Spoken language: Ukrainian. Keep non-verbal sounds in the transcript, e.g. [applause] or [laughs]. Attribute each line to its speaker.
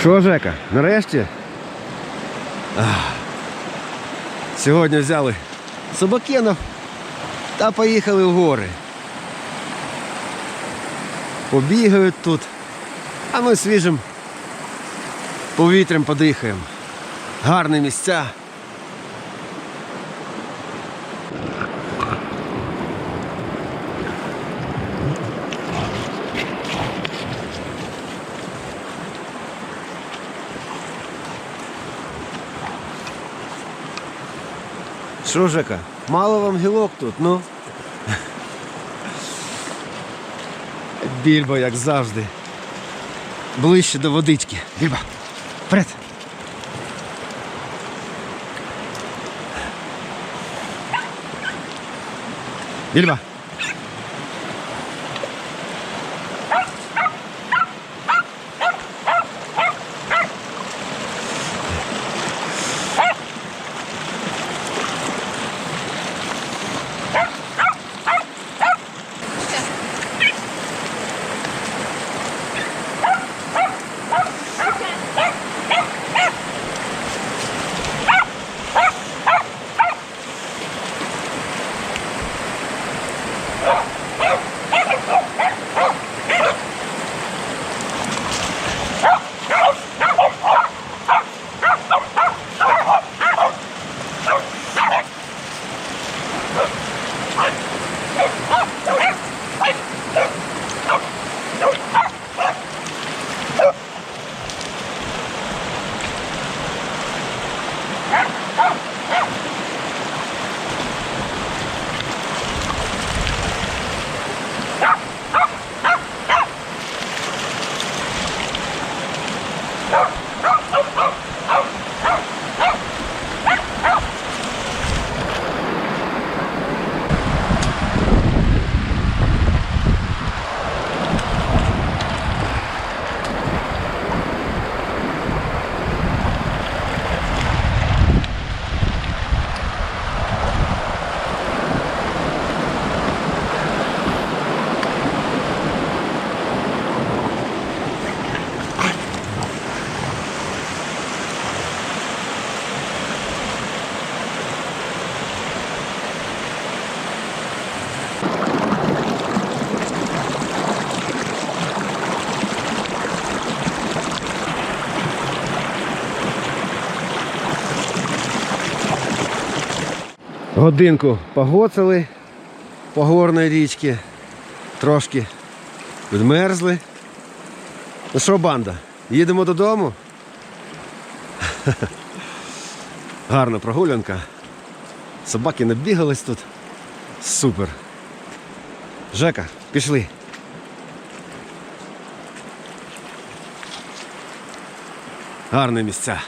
Speaker 1: Що, Жека, нарешті? Ах. Сьогодні взяли собакенов та поїхали в гори. Побігають тут, а ми свіжим повітрям подихаємо. Гарні місця. Що, Жека, мало вам гілок тут, ну? Більбо, як завжди. Ближче до водички. Більбо, вперед. Більбо. Come on. Годинку погоцали по горної річки, трошки відмерзли. Ну що, банда, їдемо додому? [laughs] Гарна прогулянка. Собаки набігались тут. Супер. Жека, пішли. Гарні місця.